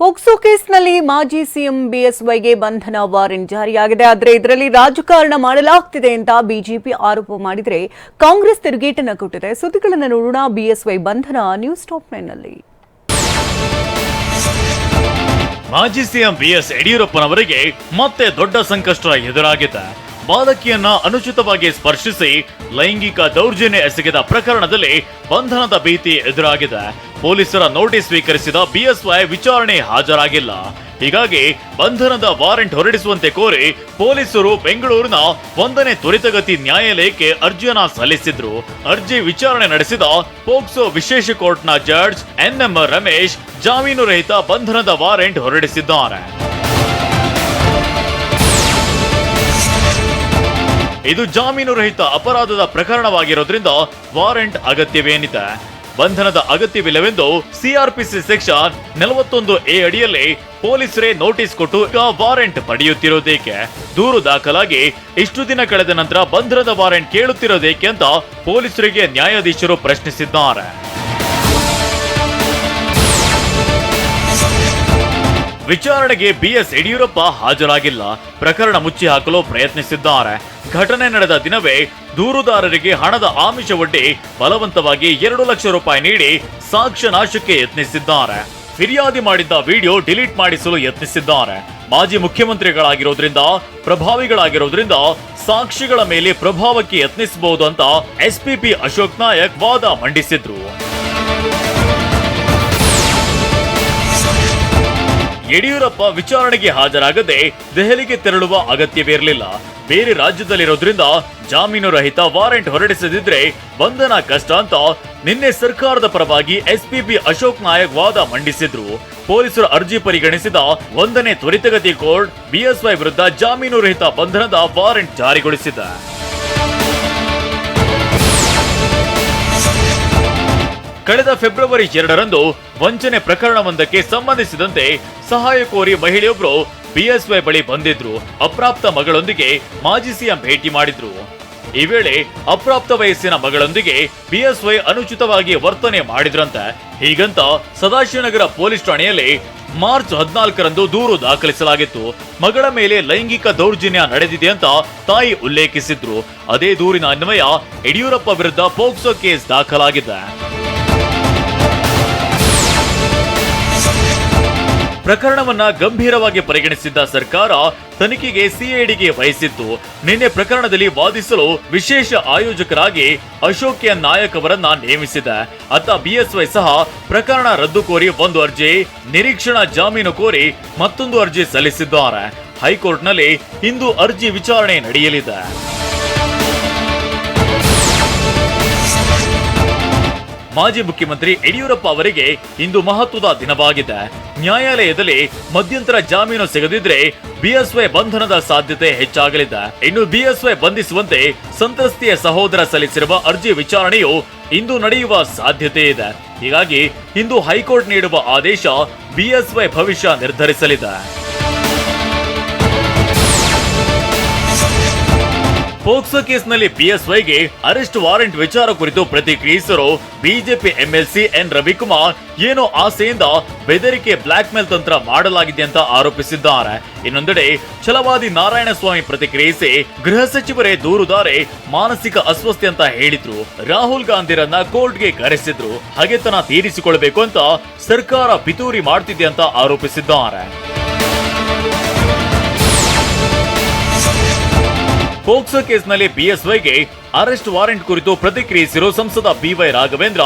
POCSO ಕೇಸ್ನಲ್ಲಿ ಮಾಜಿ CM ಬಿಎಸ್ವೈಗೆ ಬಂಧನ ವಾರೆಂಟ್ ಜಾರಿಯಾಗಿದೆ. ಆದರೆ ಇದರಲ್ಲಿ ರಾಜಕಾರಣ ಮಾಡಲಾಗ್ತಿದೆ ಅಂತ ಬಿಜೆಪಿ ಆರೋಪ ಮಾಡಿದರೆ ಕಾಂಗ್ರೆಸ್ ತಿರುಗೇಟನ್ನು ಕೊಟ್ಟಿದೆ. ಸುದ್ದಿಗಳನ್ನು ನೋಡೋಣ. ಬಿಎಸ್ವೈ ಬಂಧನ ನ್ಯೂಸ್ ಟಾಪ್ ನೈನ್ನಲ್ಲಿ. ಮಾಜಿ ಸಿಎಂ ಬಿಎಸ್ ಯಡಿಯೂರಪ್ಪನವರಿಗೆ ಮತ್ತೆ ದೊಡ್ಡ ಸಂಕಷ್ಟ ಎದುರಾಗಿದೆ. ಬಾಲಕಿಯನ್ನ ಅನುಚಿತವಾಗಿ ಸ್ಪರ್ಶಿಸಿ ಲೈಂಗಿಕ ದೌರ್ಜನ್ಯ ಎಸಗಿದ ಪ್ರಕರಣದಲ್ಲಿ ಬಂಧನದ ಭೀತಿ ಎದುರಾಗಿದೆ. ಪೊಲೀಸರ ನೋಟಿಸ್ ಸ್ವೀಕರಿಸಿದ ಬಿಎಸ್ವೈ ವಿಚಾರಣೆ ಹಾಜರಾಗಿಲ್ಲ. ಹೀಗಾಗಿ ಬಂಧನದ ವಾರೆಂಟ್ ಹೊರಡಿಸುವಂತೆ ಕೋರಿ ಪೊಲೀಸರು ಬೆಂಗಳೂರಿನ ಒಂದನೇ ತ್ವರಿತಗತಿ ನ್ಯಾಯಾಲಯಕ್ಕೆ ಅರ್ಜಿಯನ್ನ ಸಲ್ಲಿಸಿದ್ರು. ಅರ್ಜಿ ವಿಚಾರಣೆ ನಡೆಸಿದ ಪೋಕ್ಸೋ ವಿಶೇಷ ಕೋರ್ಟ್ನ ಜಡ್ಜ್ ಎನ್ಎಂ ರಮೇಶ್ ಜಾಮೀನು ರಹಿತ ಬಂಧನದ ವಾರೆಂಟ್ ಹೊರಡಿಸಿದ್ದಾರೆ. ಇದು ಜಾಮೀನು ರಹಿತ ಅಪರಾಧದ ಪ್ರಕರಣವಾಗಿರೋದ್ರಿಂದ ವಾರೆಂಟ್ ಅಗತ್ಯವೇನಿದೆ? ಬಂಧನದ ಅಗತ್ಯವಿಲ್ಲವೆಂದು ಸಿಆರ್ಪಿಸಿ ಸೆಕ್ಷನ್ ನಲವತ್ತೊಂದು ಎ ಅಡಿಯಲ್ಲಿ ಪೊಲೀಸರೇ ನೋಟಿಸ್ ಕೊಟ್ಟು ಈಗ ವಾರೆಂಟ್ ಪಡೆಯುತ್ತಿರೋದೇಕೆ? ದೂರು ದಾಖಲಾಗಿ ಇಷ್ಟು ದಿನ ಕಳೆದ ನಂತರ ಬಂಧನದ ವಾರೆಂಟ್ ಕೇಳುತ್ತಿರೋದೇಕೆ ಅಂತ ಪೊಲೀಸರಿಗೆ ನ್ಯಾಯಾಧೀಶರು ಪ್ರಶ್ನಿಸಿದ್ದಾರೆ. ವಿಚಾರಣೆಗೆ ಬಿಎಸ್ ಯಡಿಯೂರಪ್ಪ ಹಾಜರಾಗಿಲ್ಲ. ಪ್ರಕರಣ ಮುಚ್ಚಿ ಹಾಕಲು ಪ್ರಯತ್ನಿಸಿದ್ದಾರೆ. ಘಟನೆ ನಡೆದ ದಿನವೇ ದೂರುದಾರರಿಗೆ ಹಣದ ಆಮಿಷವೊಡ್ಡಿ ಬಲವಂತವಾಗಿ ಎರಡು ಲಕ್ಷ ರೂಪಾಯಿ ನೀಡಿ ಸಾಕ್ಷ್ಯ ನಾಶಕ್ಕೆ ಯತ್ನಿಸಿದ್ದಾರೆ. ಫಿರ್ಯಾದಿ ಮಾಡಿದ್ದ ವಿಡಿಯೋ ಡಿಲೀಟ್ ಮಾಡಿಸಲು ಯತ್ನಿಸಿದ್ದಾರೆ. ಮಾಜಿ ಮುಖ್ಯಮಂತ್ರಿಗಳಾಗಿರೋದ್ರಿಂದ, ಪ್ರಭಾವಿಗಳಾಗಿರೋದ್ರಿಂದ ಸಾಕ್ಷಿಗಳ ಮೇಲೆ ಪ್ರಭಾವಕ್ಕೆ ಯತ್ನಿಸಬಹುದು ಅಂತ ಎಸ್ಪಿಪಿ ಅಶೋಕ್ ನಾಯಕ್ ವಾದ ಮಂಡಿಸಿದ್ರು. ಯಡಿಯೂರಪ್ಪ ವಿಚಾರಣೆಗೆ ಹಾಜರಾಗದೆ ದೆಹಲಿಗೆ ತೆರಳುವ ಅಗತ್ಯವಿರಲಿಲ್ಲ. ಬೇರೆ ರಾಜ್ಯದಲ್ಲಿರೋದ್ರಿಂದ ಜಾಮೀನು ರಹಿತ ವಾರೆಂಟ್ ಹೊರಡಿಸದಿದ್ರೆ ಬಂಧನ ಕಷ್ಟ ಅಂತ ನಿನ್ನೆ ಸರ್ಕಾರದ ಪರವಾಗಿ ಎಸ್ಪಿಬಿ ಅಶೋಕ್ ನಾಯಕ್ ವಾದ ಮಂಡಿಸಿದ್ರು. ಪೊಲೀಸರು ಅರ್ಜಿ ಪರಿಗಣಿಸಿದ ಒಂದನೇ ತ್ವರಿತಗತಿ ಕೋರ್ಟ್ ಬಿಎಸ್ವೈ ವಿರುದ್ಧ ಜಾಮೀನು ರಹಿತ ಬಂಧನದ ವಾರೆಂಟ್ ಜಾರಿಗೊಳಿಸಿದೆ. ಕಳೆದ ಫೆಬ್ರವರಿ ಎರಡರಂದು ವಂಚನೆ ಪ್ರಕರಣವೊಂದಕ್ಕೆ ಸಂಬಂಧಿಸಿದಂತೆ ಸಹಾಯ ಕೋರಿ ಮಹಿಳೆಯೊಬ್ಬರು ಬಿಎಸ್ವೈ ಬಳಿ ಬಂದಿದ್ರು. ಅಪ್ರಾಪ್ತ ಮಗಳೊಂದಿಗೆ ಮಾಜಿ ಸಿಎಂ ಭೇಟಿ ಮಾಡಿದ್ರು. ಈ ವೇಳೆ ಅಪ್ರಾಪ್ತ ವಯಸ್ಸಿನ ಮಗಳೊಂದಿಗೆ ಬಿಎಸ್ವೈ ಅನುಚಿತವಾಗಿ ವರ್ತನೆ ಮಾಡಿದ್ರಂತೆ. ಹೀಗಂತ ಸದಾಶಿವನಗರ ಪೊಲೀಸ್ ಠಾಣೆಯಲ್ಲಿ ಮಾರ್ಚ್ ಹದಿನಾಲ್ಕರಂದು ದೂರು ದಾಖಲಿಸಲಾಗಿತ್ತು. ಮಗಳ ಮೇಲೆ ಲೈಂಗಿಕ ದೌರ್ಜನ್ಯ ನಡೆದಿದೆ ಅಂತ ತಾಯಿ ಉಲ್ಲೇಖಿಸಿದ್ರು. ಅದೇ ದೂರಿನ ಅನ್ವಯ ಯಡಿಯೂರಪ್ಪ ವಿರುದ್ಧ ಪೋಕ್ಸೋ ಕೇಸ್ ದಾಖಲಾಗಿದೆ. ಪ್ರಕರಣವನ್ನ ಗಂಭೀರವಾಗಿ ಪರಿಗಣಿಸಿದ್ದ ಸರ್ಕಾರ ತನಿಖೆಗೆ ಸಿಐಡಿಗೆ ವಹಿಸಿತ್ತು. ನಿನ್ನೆ ಪ್ರಕರಣದಲ್ಲಿ ವಾದಿಸಲು ವಿಶೇಷ ಆಯೋಜಕರಾಗಿ ಅಶೋಕ್ ನಾಯಕ್ ಅವರನ್ನ ನೇಮಿಸಿದೆ ಅತ್ತ ಬಿಎಸ್ವೈ ಸಹ ಪ್ರಕರಣ ರದ್ದು ಕೋರಿ ಒಂದು ಅರ್ಜಿ, ನಿರೀಕ್ಷಣಾ ಜಾಮೀನು ಕೋರಿ ಮತ್ತೊಂದು ಅರ್ಜಿ ಸಲ್ಲಿಸಿದ್ದಾರೆ. ಹೈಕೋರ್ಟ್ನಲ್ಲಿ ಇಂದು ಅರ್ಜಿ ವಿಚಾರಣೆ ನಡೆಯಲಿದೆ. ಮಾಜಿ ಮುಖ್ಯಮಂತ್ರಿ ಯಡಿಯೂರಪ್ಪ ಅವರಿಗೆ ಇಂದು ಮಹತ್ವದ ದಿನವಾಗಿದೆ. ನ್ಯಾಯಾಲಯದಲ್ಲಿ ಮಧ್ಯಂತರ ಜಾಮೀನು ಸಿಗದಿದ್ರೆ ಬಿಎಸ್ವೈ ಬಂಧನದ ಸಾಧ್ಯತೆ ಹೆಚ್ಚಾಗಲಿದೆ. ಇನ್ನು ಬಿಎಸ್ವೈ ಬಂಧಿಸುವಂತೆ ಸಂತ್ರಸ್ತೆಯ ಸಹೋದರ ಸಲ್ಲಿಸಿರುವ ಅರ್ಜಿ ವಿಚಾರಣೆಯು ಇಂದು ನಡೆಯುವ ಸಾಧ್ಯತೆ ಇದೆ. ಹೀಗಾಗಿ ಇಂದು ಹೈಕೋರ್ಟ್ ನೀಡುವ ಆದೇಶ ಬಿಎಸ್ವೈ ಭವಿಷ್ಯ ನಿರ್ಧರಿಸಲಿದೆ. ಪೋಕ್ಸೋ ಕೇಸ್ನಲ್ಲಿ ಪಿಎಸ್ವೈಗೆ ಅರೆಸ್ಟ್ ವಾರೆಂಟ್ ವಿಚಾರ ಕುರಿತು ಪ್ರತಿಕ್ರಿಯಿಸಿರೋ ಬಿಜೆಪಿ ಎಂಎಲ್ಸಿ ಎನ್ ರವಿಕುಮಾರ್ ಏನೋ ಆಸೆಯಿಂದ ಬೆದರಿಕೆ ಬ್ಲಾಕ್ ಮೇಲ್ ತಂತ್ರ ಮಾಡಲಾಗಿದೆ ಅಂತ ಆರೋಪಿಸಿದ್ದಾರೆ. ಇನ್ನೊಂದೆಡೆ ಛಲವಾದಿ ನಾರಾಯಣಸ್ವಾಮಿ ಪ್ರತಿಕ್ರಿಯಿಸಿ ಗೃಹ ಸಚಿವರೇ ದೂರುದಾರೆ ಮಾನಸಿಕ ಅಸ್ವಸ್ಥೆ ಅಂತ ಹೇಳಿದ್ರು. ರಾಹುಲ್ ಗಾಂಧಿರನ್ನ ಕೋರ್ಟ್ಗೆ ಕರೆಸಿದ್ರು. ಹಗೆತನ ತೀರಿಸಿಕೊಳ್ಬೇಕು ಅಂತ ಸರ್ಕಾರ ಪಿತೂರಿ ಮಾಡ್ತಿದೆ ಅಂತ ಆರೋಪಿಸಿದ್ದಾರೆ. ಪೋಕ್ಸೋ ಕೇಸ್ನಲ್ಲಿ ಬಿಎಸ್ವೈಗೆ ಅರೆಸ್ಟ್ ವಾರೆಂಟ್ ಕುರಿತು ಪ್ರತಿಕ್ರಿಯಿಸಿರೋ ಸಂಸದ ಬಿವೈ ರಾಘವೇಂದ್ರ,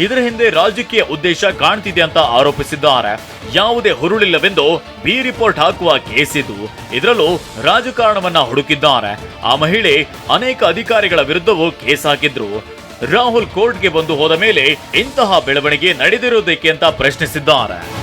ಇದರ ಹಿಂದೆ ರಾಜಕೀಯ ಉದ್ದೇಶ ಕಾಣ್ತಿದೆ ಅಂತ ಆರೋಪಿಸಿದ್ದಾರೆ. ಯಾವುದೇ ಹುರುಳಿಲ್ಲವೆಂದು ಬಿ ರಿಪೋರ್ಟ್ ಹಾಕುವ ಕೇಸ್ ಇದು. ಇದರಲ್ಲೂ ರಾಜಕಾರಣವನ್ನ ಹುಡುಕಿದ್ದಾರೆ. ಆ ಮಹಿಳೆ ಅನೇಕ ಅಧಿಕಾರಿಗಳ ವಿರುದ್ಧವೂ ಕೇಸ್ ಹಾಕಿದ್ರು. ರಾಹುಲ್ ಕೋರ್ಟ್ಗೆ ಬಂದು ಹೋದ ಮೇಲೆ ಇಂತಹ ಬೆಳವಣಿಗೆ ನಡೆದಿರುವುದಕ್ಕೆ ಅಂತ ಪ್ರಶ್ನಿಸಿದ್ದಾರೆ.